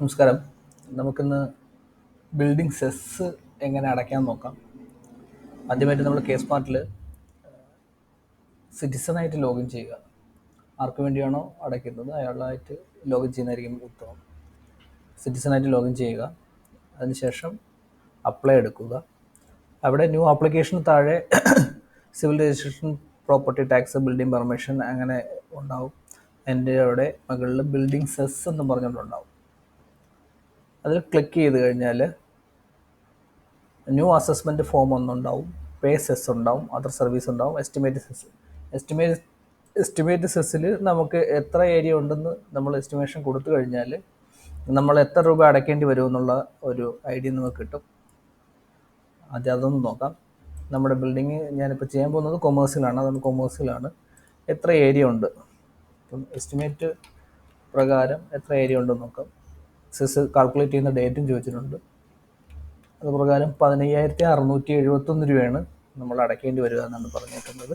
നമസ്കാരം. നമുക്കിന്ന് building cess എങ്ങനെ അടയ്ക്കാൻ നോക്കാം? ആദ്യമായിട്ട് നമ്മൾ കേസ് സ്മാർട്ടിൽ സിറ്റിസണായിട്ട് ലോഗിൻ ചെയ്യുക. ആർക്ക് വേണ്ടിയാണോ അടയ്ക്കുന്നത്? അയാളായിട്ട് ലോഗിൻ ചെയ്യുന്നതായിരിക്കും ഉത്തമം. സിറ്റിസണായിട്ട് ലോഗിൻ ചെയ്യുക. അതിനുശേഷം അപ്ലൈ എടുക്കുക. അവിടെ ന്യൂ ആപ്ലിക്കേഷന് താഴെ civil registration property tax building permission അങ്ങനെ ഉണ്ടാവും. എന്റെ അവിടെ മുകളിൽ ബിൽഡിംഗ് സെസ് എന്ന് പറഞ്ഞുകൊണ്ടുണ്ടാവും അതിൽ ക്ലിക്ക് ചെയ്ത് കഴിഞ്ഞാൽ ന്യൂ അസസ്മെന്റ് ഫോം ഒന്നുണ്ടാവും പേ സെസ് ഉണ്ടാവും അതർ സർവീസ് ഉണ്ടാവും എസ്റ്റിമേറ്റ് സെസ് എസ്റ്റിമേറ്റ് എസ്റ്റിമേറ്റ് സെസ്സിൽ നമുക്ക് എത്ര ഏരിയ ഉണ്ടെന്ന് നമ്മൾ എസ്റ്റിമേഷൻ കൊടുത്തു കഴിഞ്ഞാൽ നമ്മൾ എത്ര രൂപ അടയ്ക്കേണ്ടി എന്നുള്ള ഒരു ഐഡിയ നമുക്ക് കിട്ടും. ആദ്യം അതൊന്ന് നോക്കാം. നമ്മുടെ ബിൽഡിങ് ഞാനിപ്പോൾ ചെയ്യാൻ പോകുന്നത് കൊമേഴ്സിലാണ് അതുകൊണ്ട് കൊമേഴ്സിലാണ് എത്ര ഏരിയ ഉണ്ട്? അപ്പം എസ്റ്റിമേറ്റ് പ്രകാരം എത്ര ഏരിയ ഉണ്ടെന്ന് നോക്കാം. സെസ് കാൽക്കുലേറ്റ് ചെയ്യുന്ന ഡേറ്റും ചോദിച്ചിട്ടുണ്ട്. അതുപ്രകാരം പതിനയ്യായിരത്തി അറുന്നൂറ്റി എഴുപത്തൊന്ന് രൂപയാണ് നമ്മൾ അടയ്ക്കേണ്ടി വരിക എന്നാണ് പറഞ്ഞിട്ടുള്ളത്.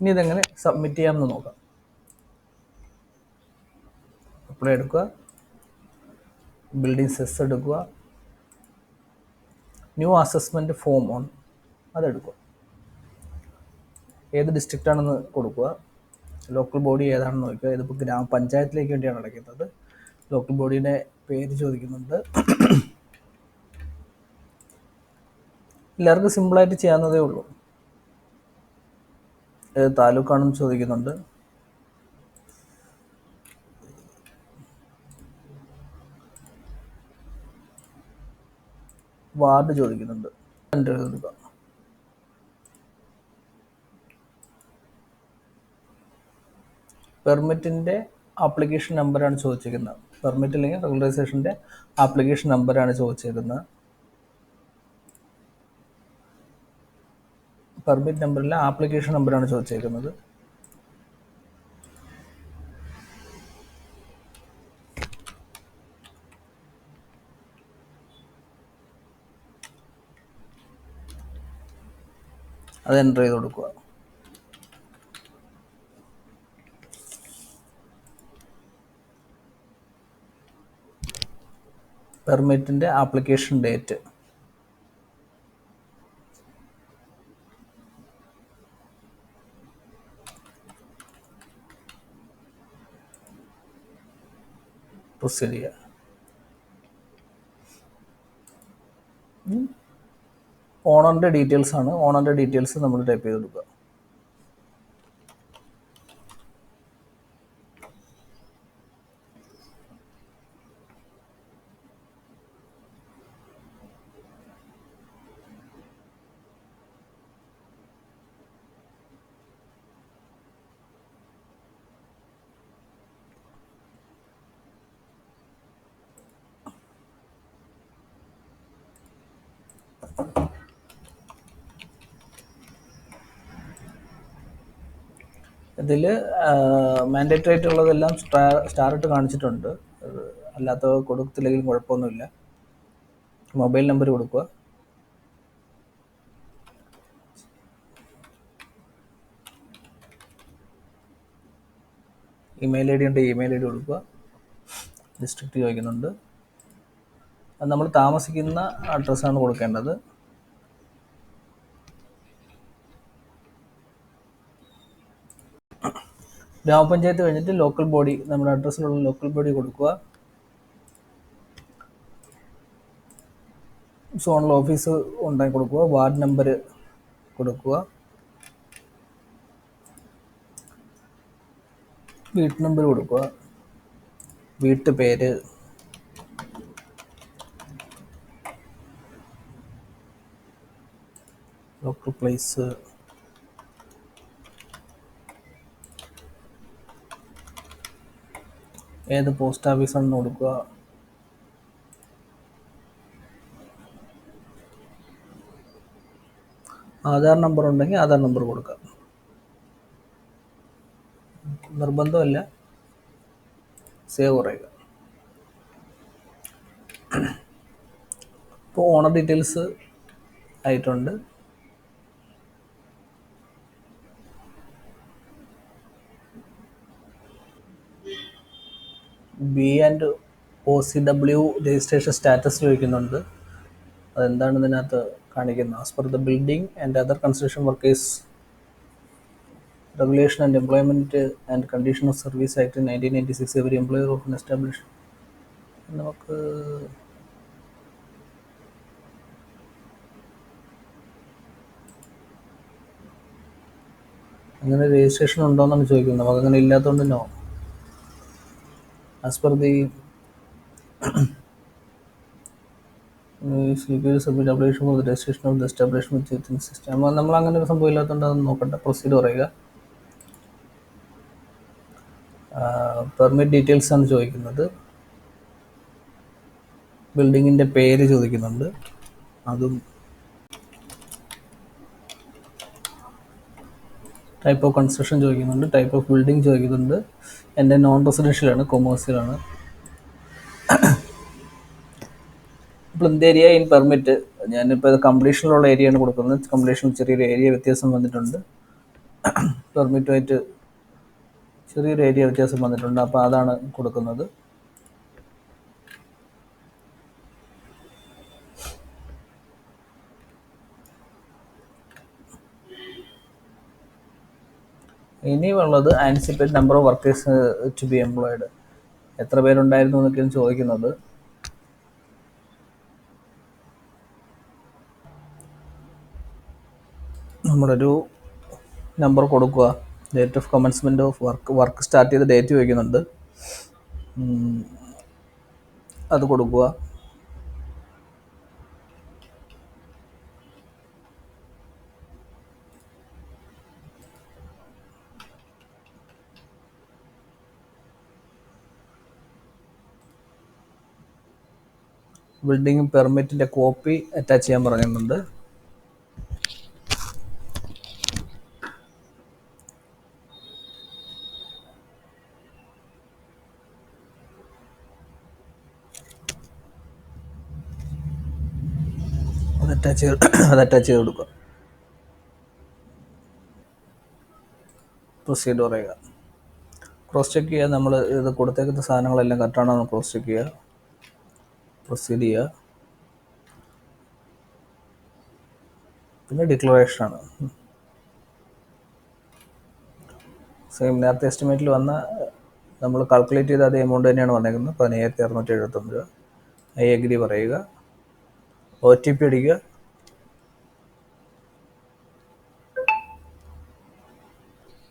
ഇനി ഇതെങ്ങനെ സബ്മിറ്റ് ചെയ്യാമെന്ന് നോക്കാം. അപ്ലൈ എടുക്കുക. ബിൽഡിംഗ് സെസ് എടുക്കുക. ന്യൂ അസസ്മെന്റ് ഫോം ഓൺ അതെടുക്കുക ഏത് ഡിസ്ട്രിക്റ്റാണെന്ന് കൊടുക്കുക. ലോക്കൽ ബോഡി ഏതാണെന്ന് നോക്കുക ഇതിപ്പോൾ ഗ്രാമപഞ്ചായത്തിലേക്ക് വേണ്ടിയാണ് അടയ്ക്കുന്നത്. ലോക്കൽ ബോഡിയുടെ പേര് ചോദിക്കുന്നുണ്ട്. എല്ലാവർക്കും സിമ്പിളായിട്ട് ചെയ്യാവുന്നതേ ഉള്ളൂ. താലൂക്കാണെന്ന് ചോദിക്കുന്നുണ്ട്. വാർഡ് ചോദിക്കുന്നുണ്ട്. എന്റെ പെർമിറ്റിന്റെ ആപ്ലിക്കേഷൻ നമ്പറാണ് ചോദിച്ചിരിക്കുന്നത്. പെർമിറ്റ് അല്ലെങ്കിൽ റെഗുലറൈസേഷന്റെ ആപ്ലിക്കേഷൻ നമ്പറാണ് ചോദിച്ചിരിക്കുന്നത്. പെർമിറ്റ് നമ്പറിൽ ആപ്ലിക്കേഷൻ നമ്പറാണ് ചോദിച്ചേക്കുന്നത് അത് എന്റർ ചെയ്ത് കൊടുക്കുക. പെർമിറ്റിന്റെ ആപ്ലിക്കേഷൻ ഡേറ്റ് ഓണറിന്റെ ഡീറ്റെയിൽസ് ആണ്. ഓണറിന്റെ ഡീറ്റെയിൽസ് നമ്മൾ ടൈപ്പ് ചെയ്ത് കൊടുക്കുക. ഇതിൽ മാൻഡേറ്ററി ആയിട്ടുള്ളതെല്ലാം സ്റ്റാർ സ്റ്റാർ ഇട്ട് കാണിച്ചിട്ടുണ്ട് അല്ലാത്ത കൊടുത്തില്ലെങ്കിലും കുഴപ്പമൊന്നുമില്ല. മൊബൈൽ നമ്പർ കൊടുക്കുക. ഇമെയിൽ ഐ ഡി ഉണ്ട് ഇമെയിൽ ഐ ഡി കൊടുക്കുക. ഡിസ്ട്രിക്റ്റ് ചോദിക്കുന്നുണ്ട്. നമ്മൾ താമസിക്കുന്ന അഡ്രസ്സാണ് കൊടുക്കേണ്ടത്. ഗ്രാമപഞ്ചായത്ത് കഴിഞ്ഞിട്ട് ലോക്കൽ ബോഡി നമ്മുടെ അഡ്രസ്സിലുള്ള ലോക്കൽ ബോഡി കൊടുക്കുക. സോണൽ ഓഫീസ് ഉണ്ടാക്കി കൊടുക്കുക വാർഡ് നമ്പർ കൊടുക്കുക. വീട്ട് നമ്പർ കൊടുക്കുക. വീട്ടു പേര് place uh, ഏത് പോസ്റ്റ് ഓഫീസാണെന്ന് കൊടുക്കുക? ആധാർ നമ്പർ ഉണ്ടെങ്കിൽ ആധാർ നമ്പർ കൊടുക്കുക. നിർബന്ധമല്ല. സേവ് പറയുക ഇപ്പോൾ ഓണർ ഡീറ്റെയിൽസ് ആയിട്ടുണ്ട്. B and O C W registration status ചോദിക്കുന്നുണ്ട് അതെന്താണ് ഇതിനകത്ത് കാണിക്കുന്നത്? As per the building and other construction workers regulation and employment and condition of service act nineteen ninety six every employer of establish നമുക്ക് അങ്ങനെ registration ഉണ്ടോ എന്നാണ് ചോദിക്കുന്നത്. നമുക്ക് അങ്ങനെ ഇല്ലാത്തതുകൊണ്ട് no as submit application submit application for of the establishment within system നമ്മൾ അങ്ങനെ ഒരു സംഭവം ഇല്ലാത്തതുകൊണ്ട് അതൊന്നും നോക്കണ്ട പ്രൊസീഡ് പറയുക. പെർമിറ്റ് ഡീറ്റെയിൽസ് ആണ് ചോദിക്കുന്നത്. ബിൽഡിങ്ങിന്റെ പേര് ചോദിക്കുന്നുണ്ട്. അതും ടൈപ്പ് ഓഫ് കൺസ്ട്രക്ഷൻ ചോദിക്കുന്നുണ്ട്. ടൈപ്പ് ഓഫ് ബിൽഡിംഗ് ചോദിക്കുന്നുണ്ട്. എന്റെ നോൺ റെസിഡൻഷ്യലാണ് കൊമേഴ്സ്യലാണ് പ്ലിന്ത് ഏരിയ ഇൻ പെർമിറ്റ് ഞാനിപ്പോൾ ഇത് കംപ്ലീഷനിലുള്ള ഏരിയയാണ് കൊടുക്കുന്നത്. കംപ്ലീഷനിൽ ചെറിയൊരു ഏരിയ വ്യത്യാസം വന്നിട്ടുണ്ട്. പെർമിറ്റുമായിട്ട് ചെറിയൊരു ഏരിയ വ്യത്യാസം വന്നിട്ടുണ്ട്. അപ്പോൾ അതാണ് കൊടുക്കുന്നത്. ഇനിയുള്ളത് anticipate number of workers to be employed എത്ര പേരുണ്ടായിരുന്നു എന്നൊക്കെയാണ് ചോദിക്കുന്നത് നമ്മളൊരു നമ്പർ കൊടുക്കുക. Date of commencement of work work start ചെയ്ത ഡേറ്റ് ചോദിക്കുന്നുണ്ട്. അത് കൊടുക്കുക. ബിൽഡിംഗ് പെർമിറ്റിന്റെ കോപ്പി അറ്റാച്ച് ചെയ്യാൻ ചെയ്ത് അത് അറ്റാച്ച് ചെയ്ത് കൊടുക്കുക പ്രൊസീഡ് പറയുക. ക്രോസ് ചെക്ക് ചെയ്യുക നമ്മൾ ഇത് കൊടുത്തേക്കുന്ന സാധനങ്ങളെല്ലാം കറക്റ്റാണോ എന്ന് ക്രോസ് ചെക്ക് ചെയ്യുക. പ്രൊസീഡ് ചെയ്യുക പിന്നെ ഡിക്ലറേഷനാണ് സെയിം നേരത്തെ എസ്റ്റിമേറ്റിൽ വന്ന നമ്മൾ കാൽക്കുലേറ്റ് ചെയ്ത അതേ എമൗണ്ട് തന്നെയാണ് വന്നേക്കുന്നത്. പതിനയ്യായിരത്തി അറുന്നൂറ്റി എഴുപത്തൊന്ന് രൂപ. ഐ എഗ്രി പറയുക. ഒ ടി പി അടിക്കുക.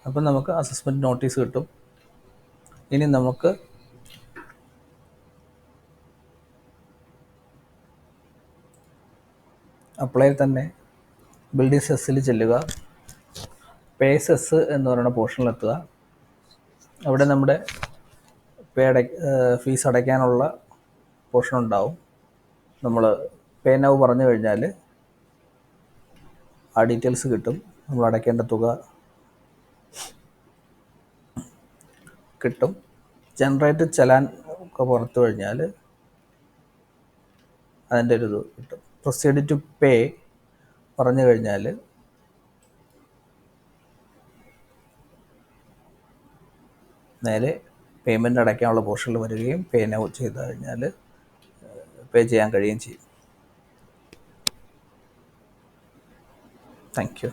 അപ്പം നമുക്ക് അസസ്മെന്റ് നോട്ടീസ് കിട്ടും. ഇനി നമുക്ക് അപ്ലൈ തന്നെ ബിൽഡിംഗ് സെസ്സിൽ ചെല്ലുക. പേ സെസ് എന്ന് പറയുന്ന പോർഷനിലെത്തുക അവിടെ നമ്മുടെ പേ അട ഫീസ് അടയ്ക്കാനുള്ള പോർഷൻ ഉണ്ടാവും. നമ്മൾ പേ നവ് പറഞ്ഞു കഴിഞ്ഞാൽ ആ ഡീറ്റെയിൽസ് കിട്ടും. നമ്മൾ അടയ്ക്കേണ്ട തുക കിട്ടും. ജനറേറ്റ് ചലാൻ ഒക്കെ പുറത്തു കഴിഞ്ഞാൽ അതിന്റെ ഒരു ഇത് കിട്ടും. പ്രൊസീഡ് ടു പേ പറഞ്ഞു കഴിഞ്ഞാൽ നേരെ പേയ്മെന്റ് അടയ്ക്കാനുള്ള പോർഷനിൽ വരികയും പേ നൗ ചെയ്ത് കഴിഞ്ഞാൽ പേ ചെയ്യാൻ കഴിയുകയും ചെയ്യും. Thank you